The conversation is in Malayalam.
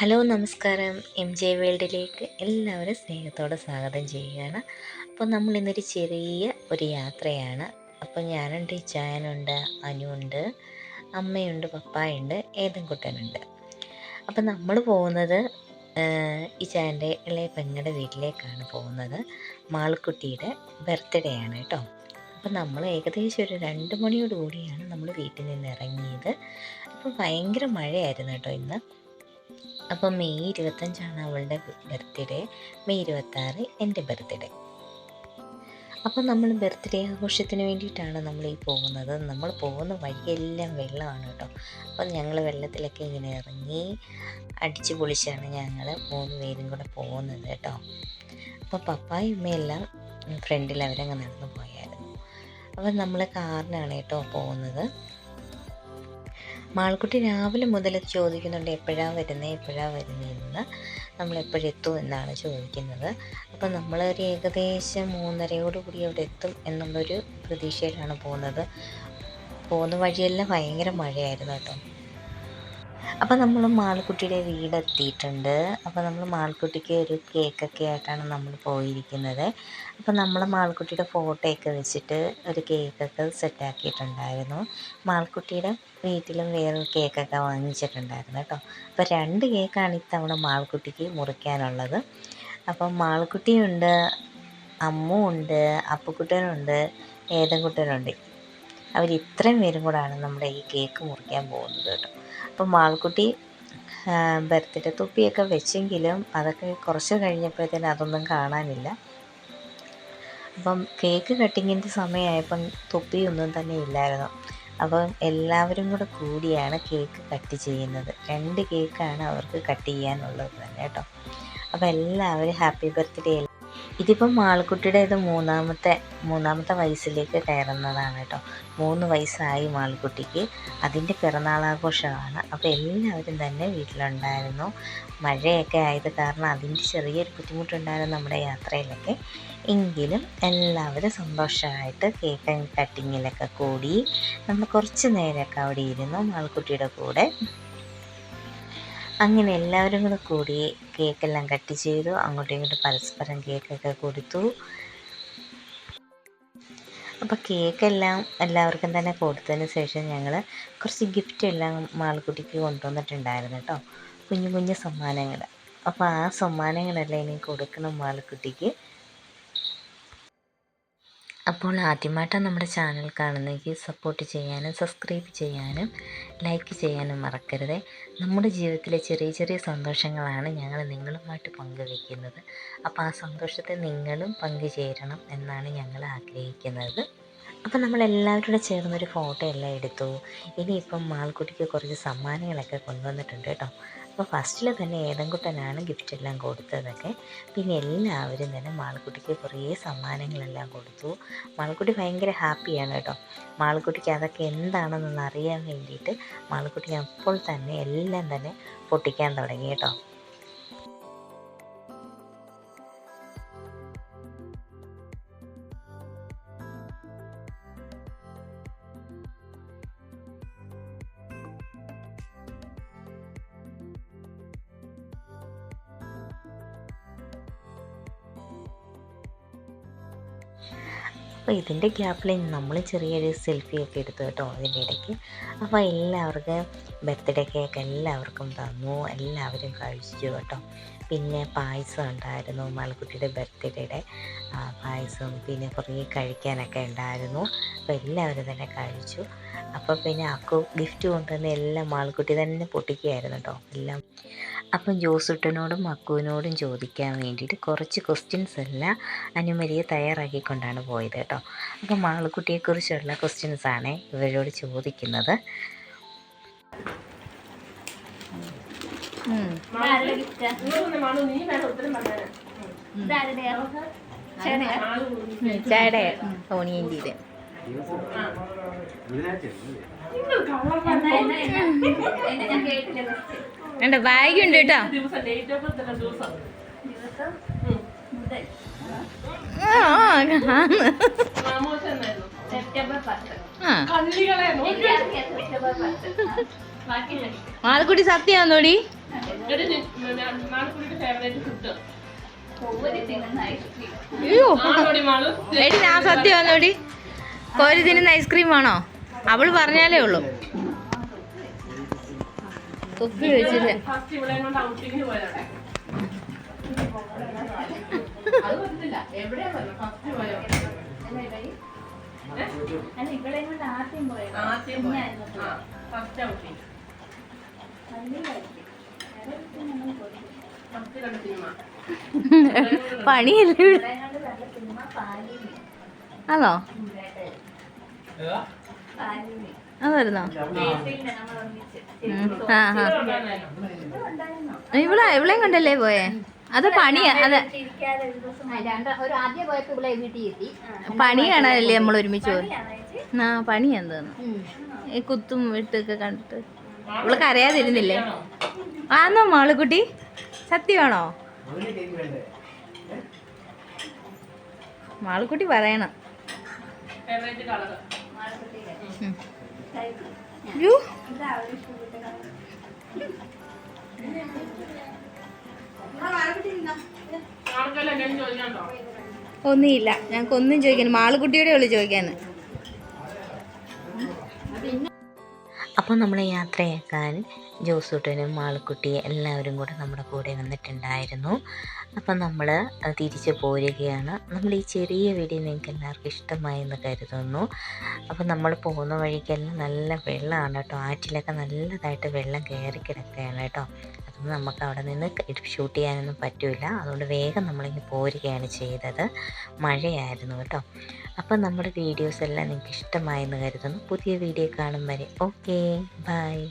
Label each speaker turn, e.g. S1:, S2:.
S1: ഹലോ നമസ്കാരം. എം ജെ വേൾഡിലേക്ക് എല്ലാവരും സ്നേഹത്തോടെ സ്വാഗതം ചെയ്യുകയാണ്. അപ്പോൾ നമ്മൾ ഇന്നൊരു ചെറിയ ഒരു യാത്രയാണ്. അപ്പോൾ ഞാനുണ്ട് ചായനുണ്ട് അനുണ്ട് അമ്മയുണ്ട് പപ്പായുണ്ട് ഏതൻകുട്ടനുണ്ട്. അപ്പോൾ നമ്മൾ പോകുന്നത് ഈ ചായന്റെ ഇളയ പെങ്ങളുടെ വീട്ടിലേക്കാണ് പോകുന്നത്. മാൾക്കുട്ടിയുടെ ബർത്ത്ഡേ ആണ് കേട്ടോ. അപ്പോൾ നമ്മൾ ഏകദേശം ഒരു രണ്ട് മണിയോട് കൂടിയാണ് നമ്മൾ വീട്ടിൽ നിന്ന് ഇറങ്ങിയത്. അപ്പോൾ ഭയങ്കര മഴയായിരുന്നു കേട്ടോ ഇന്ന്. അപ്പോൾ മെയ് ഇരുപത്തഞ്ചാണ് അവളുടെ ബർത്ത്ഡേ മെയ് ഇരുപത്താറ് എന്റെ ബർത്ത്ഡേ അപ്പോൾ നമ്മൾ ബർത്ത്ഡേ ആഘോഷത്തിന് വേണ്ടിയിട്ടാണ് നമ്മൾ ഈ പോകുന്നത്. നമ്മൾ പോകുന്ന വഴിയെല്ലാം വെള്ളമാണ് കേട്ടോ. അപ്പോൾ ഞങ്ങൾ വെള്ളത്തിലൊക്കെ ഇങ്ങനെ ഇറങ്ങി അടിച്ചു പൊളിച്ചാണ് ഞങ്ങൾ മൂന്ന് പേരും കൂടെ പോകുന്നത് കേട്ടോ. അപ്പോൾ പപ്പായും ഉമ്മയെല്ലാം ഫ്രണ്ടിൽ അവരങ്ങ് നടന്നു പോയായിരുന്നു. അപ്പോൾ നമ്മൾ കാറിനാണ് കേട്ടോ പോകുന്നത്. മാൾക്കുട്ടി രാവിലെ മുതൽ ചോദിക്കുന്നുണ്ട് എപ്പോഴാണ് വരുന്നത് എപ്പോഴാണ് വരുന്നതെന്ന് നമ്മൾ എപ്പോഴെത്തും എന്നാണ് ചോദിക്കുന്നത്. അപ്പം നമ്മളൊരു ഏകദേശം മൂന്നരയോട് കൂടി അവിടെ എത്തും എന്നുള്ളൊരു പ്രതീക്ഷയിലാണ് പോകുന്നത്. പോകുന്ന വഴിയെല്ലാം ഭയങ്കര മഴയായിരുന്നു കേട്ടോ. അപ്പോൾ നമ്മൾ മാൾക്കുട്ടിയുടെ വീടെത്തിയിട്ടുണ്ട് അപ്പോൾ നമ്മൾ മാൾക്കുട്ടിക്ക് ഒരു കേക്കൊക്കെ ആയിട്ടാണ് നമ്മൾ പോയിരിക്കുന്നത്. അപ്പോൾ നമ്മൾ മാൾക്കുട്ടിയുടെ ഫോട്ടോയൊക്കെ വെച്ചിട്ട് ഒരു കേക്കൊക്കെ സെറ്റാക്കിയിട്ടുണ്ടായിരുന്നു മാൾക്കുട്ടിയുടെ വീട്ടിലും വേറൊരു കേക്കൊക്കെ വാങ്ങിച്ചിട്ടുണ്ടായിരുന്നു കേട്ടോ. അപ്പോൾ രണ്ട് കേക്കാണ് ഇത്തവണ മാൾക്കുട്ടിക്ക് മുറിക്കാനുള്ളത്. അപ്പം മാൾക്കുട്ടിയുണ്ട് അമ്മുണ്ട് അപ്പുക്കുട്ടനുണ്ട് ഏതൻകുട്ടനുണ്ട് അവർ ഇത്രയും പേരും കൂടാണ് നമ്മുടെ ഈ കേക്ക് മുറിക്കാൻ പോകുന്നത് കേട്ടോ. അപ്പം മാൾക്കുട്ടി ബർത്ത്ഡേ തൊപ്പിയൊക്കെ വെച്ചെങ്കിലും അതൊക്കെ കുറച്ച് കഴിഞ്ഞപ്പോഴത്തേന് അതൊന്നും കാണാനില്ല. അപ്പം കേക്ക് കട്ടിങ്ങിന്റെ സമയമായപ്പം തൊപ്പിയൊന്നും തന്നെ ഇല്ലായിരുന്നു. അപ്പം എല്ലാവരും കൂടെ കൂടിയാണ് കേക്ക് കട്ട് ചെയ്യുന്നത്. രണ്ട് കേക്കാണ് അവർക്ക് കട്ട് ചെയ്യാനുള്ളത് തന്നെ കേട്ടോ. അപ്പോൾ എല്ലാവരും ഹാപ്പി ബർത്ത്ഡേ ഇതിപ്പം മാൾക്കുട്ടിയുടെ ഇത് മൂന്നാമത്തെ മൂന്നാമത്തെ വയസ്സിലേക്ക് കയറുന്നതാണ് കേട്ടോ. മൂന്ന് വയസ്സായി മാൾക്കുട്ടിക്ക്. അതിന്റെ പിറന്നാളാഘോഷമാണ്. അപ്പോൾ എല്ലാവരും തന്നെ വീട്ടിലുണ്ടായിരുന്നു. മഴയൊക്കെ ആയത് കാരണം അതിന്റെ ചെറിയൊരു ബുദ്ധിമുട്ടുണ്ടായിരുന്നു നമ്മുടെ യാത്രയിലൊക്കെ. എങ്കിലും എല്ലാവരും സന്തോഷമായിട്ട് കേക്ക് കട്ടിങ്ങിലൊക്കെ കൂടി. നമ്മൾ കുറച്ച് നേരമൊക്കെ അവിടെ ഇരുന്നു മാൾക്കുട്ടിയുടെ കൂടെ. അങ്ങനെ എല്ലാവരും കൂടെ കൂടി കേക്കെല്ലാം കട്ട് ചെയ്തു. അങ്ങോട്ടും ഇങ്ങോട്ടും പരസ്പരം കേക്കൊക്കെ കൊടുത്തു. അപ്പോൾ കേക്കെല്ലാം എല്ലാവർക്കും തന്നെ കൊടുത്തതിന് ശേഷം ഞങ്ങൾ കുറച്ച് ഗിഫ്റ്റ് എല്ലാം മാൾക്കുട്ടിക്ക് കൊണ്ടുവന്നിട്ടുണ്ടായിരുന്നു കേട്ടോ കുഞ്ഞു കുഞ്ഞു സമ്മാനങ്ങൾ അപ്പോൾ ആ സമ്മാനങ്ങളെല്ലാം ഇനി കൊടുക്കണം മാൾക്കുട്ടിക്ക് അപ്പോൾ ആദ്യമായിട്ടാണ് നമ്മുടെ ചാനൽ കാണുന്നെങ്കിൽ സപ്പോർട്ട് ചെയ്യാനും സബ്സ്ക്രൈബ് ചെയ്യാനും ലൈക്ക് ചെയ്യാനും മറക്കരുത്. നമ്മുടെ ജീവിതത്തിലെ ചെറിയ ചെറിയ സന്തോഷങ്ങളാണ് ഞങ്ങൾ നിങ്ങളുമായിട്ട് പങ്കുവയ്ക്കുന്നത് അപ്പോൾ ആ സന്തോഷത്തെ നിങ്ങളും പങ്കുചേരണം എന്നാണ് ഞങ്ങൾ ആഗ്രഹിക്കുന്നത്. അപ്പോൾ നമ്മളെല്ലാവരും ചേർന്നൊരു ഫോട്ടോ എല്ലാം എടുത്തു. ഇനിയിപ്പം മാൾക്കുട്ടിക്ക് കുറച്ച് സമ്മാനങ്ങളൊക്കെ കൊണ്ടുവന്നിട്ടുണ്ട് കേട്ടോ. അപ്പോൾ ഫസ്റ്റിൽ തന്നെ ഏതൻകുട്ടനാണ് ഗിഫ്റ്റ് എല്ലാം കൊടുത്തതൊക്കെ പിന്നെ എല്ലാവരും തന്നെ മാൾക്കുട്ടിക്ക് കുറേ സമ്മാനങ്ങളെല്ലാം കൊടുത്തു. മാൾക്കുട്ടി ഭയങ്കര ഹാപ്പിയാണ് കേട്ടോ. മാൾക്കുട്ടിക്ക് അതൊക്കെ എന്താണെന്നൊന്ന് അറിയാൻ വേണ്ടിയിട്ട് മാൾക്കുട്ടി അപ്പോൾ തന്നെ എല്ലാം തന്നെ പൊട്ടിക്കാൻ തുടങ്ങി കേട്ടോ. അപ്പോൾ ഇതിന്റെ ഗ്യാപ്പിൽ നമ്മൾ ചെറിയൊരു സെൽഫിയൊക്കെ എടുത്തു കേട്ടോ അതിന്റെ ഇടയ്ക്ക്. അപ്പോൾ എല്ലാവർക്കും ബർത്ത്ഡേ കേക്ക് എല്ലാവർക്കും തന്നു. എല്ലാവരും കഴിച്ചു കേട്ടോ. പിന്നെ പായസം ഉണ്ടായിരുന്നു. മാളക്കുട്ടിയുടെ ബർത്ത്ഡേയുടെ പായസം പിന്നെ കുറേ കഴിക്കാനൊക്കെ ഉണ്ടായിരുന്നു. അപ്പോൾ എല്ലാവരും തന്നെ കഴിച്ചു. അപ്പോൾ പിന്നെ അക്കു ഗിഫ്റ്റ് കൊണ്ടുവന്ന് എല്ലാം മാൾക്കുട്ടി തന്നെ പൊട്ടിക്കുകയായിരുന്നു കേട്ടോ എല്ലാം. അപ്പം ജോസുട്ടനോടും അക്കുവിനോടും ചോദിക്കാൻ വേണ്ടിയിട്ട് കുറച്ച് ക്വസ്റ്റ്യൻസ് എല്ലാം അനുമരിയെ തയ്യാറാക്കിക്കൊണ്ടാണ് പോയത് കേട്ടോ അപ്പം മാൾക്കുട്ടിയെക്കുറിച്ചുള്ള ക്വസ്റ്റ്യൻസ് ആണ് ഇവരോട് ചോദിക്കുന്നത്. ചേടെ ഓണിയന്റെ വേണ്ട ബാഗ് ഉണ്ട് കേട്ടോ. ആ
S2: സെപ്റ്റംബർ
S3: എടി ഞാൻ സത്യമാന്നോടി കോരി തിന്നുന്ന ഐസ്ക്രീം ആണോ? അവൾ പറഞ്ഞാലേ ഉള്ളൂ. തൊപ്പി വെച്ചിട്ട്
S2: ആദ്യം പോയത്.
S4: ആദ്യം പോയ ഫസ്റ്റ് ഔട്ടിങ്
S2: ആ
S3: ആണോ? അതായിരുന്നോ? ഇവിടെ ഇവളെയും കൊണ്ടല്ലേ പോയേ? അത് പണിയാ അതെ പണിയാണല്ലേ നമ്മൾ ഒരുമിച്ച് പോയി ആ പണി എന്താന്ന്? ഈ കുത്തും വിട്ടൊക്കെ കണ്ടിട്ട്. ഇവൾ കരയാതിരുന്നില്ലേ? ആന്നോ മാളുകുട്ടി സത്യമാണോ മാളുക്കുട്ടി പറയണം. ഒന്നുമില്ല. ഞങ്ങൾക്ക് ഒന്നും ചോദിക്കാൻ മാളുക്കുട്ടിയോടെ ഉള്ളു ചോദിക്കാൻ
S1: അപ്പോൾ നമ്മൾ യാത്രയാക്കാൻ ജോസൂട്ടനും മാളുക്കുട്ടി എല്ലാവരും കൂടെ നമ്മുടെ കൂടെ വന്നിട്ടുണ്ടായിരുന്നു. അപ്പം നമ്മൾ തിരിച്ചു പോരുകയാണ്. നമ്മൾ ഈ ചെറിയ വീഡിയോ നിങ്ങൾക്ക് എല്ലാവർക്കും ഇഷ്ടമായി എന്ന് കരുതുന്നു. അപ്പം നമ്മൾ പോകുന്ന വഴിക്കെല്ലാം നല്ല വെള്ളമാണ് കേട്ടോ. ആറ്റിലൊക്കെ നല്ലതായിട്ട് വെള്ളം കയറി കിടക്കുകയാണ് കേട്ടോ. നമുക്ക് അവിടെ നിന്ന് ഷൂട്ട് ചെയ്യാനൊന്നും പറ്റില്ല അതുകൊണ്ട് വേഗം നമ്മളിങ്ങ് പോരുകയാണ് ചെയ്തത്. മഴയായിരുന്നു കേട്ടോ. അപ്പം നമ്മുടെ വീഡിയോസ് എല്ലാം നിങ്ങൾക്ക് ഇഷ്ടമായെന്ന് കരുതുന്നു. പുതിയ വീഡിയോ കാണും വരെ. Okay bye